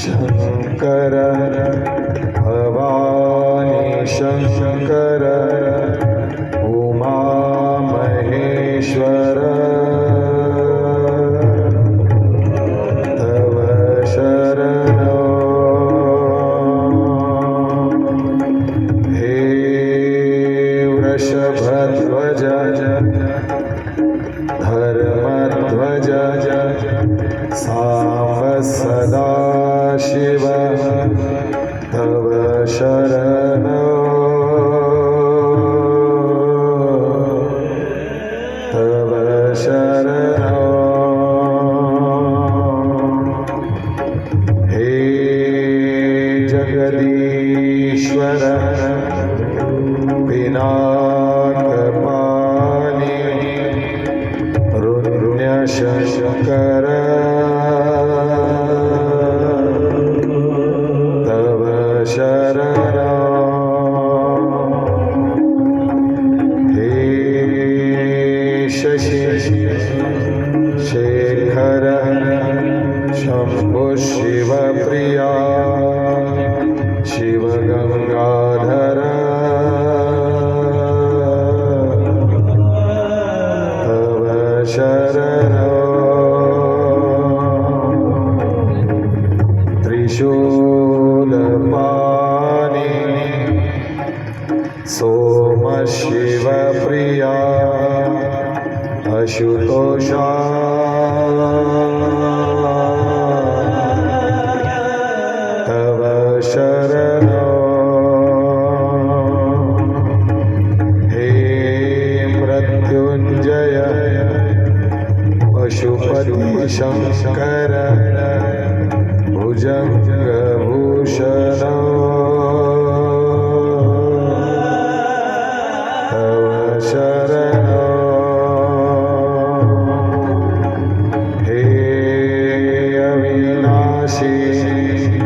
शङ्कर भवानी शङ्कर उमा महेश्वर। तव शरण। हे वृषभध्वज धर्मध्वज साम्ब सदा शिव तव शरणो। तव शरणो। हे जगदीश्वर पिनाकपाणि रुण्यशङ्कर शेखर शम्भु शिवप्रिया शिवगङ्गाधर तव शरणो। त्रिशूलपाणि सोमशिवप्रिया अशुतोषा तव शरणो। हे मृत्युञ्जय पशुपति शङ्कर भुजङ्गभूषण Shri Shri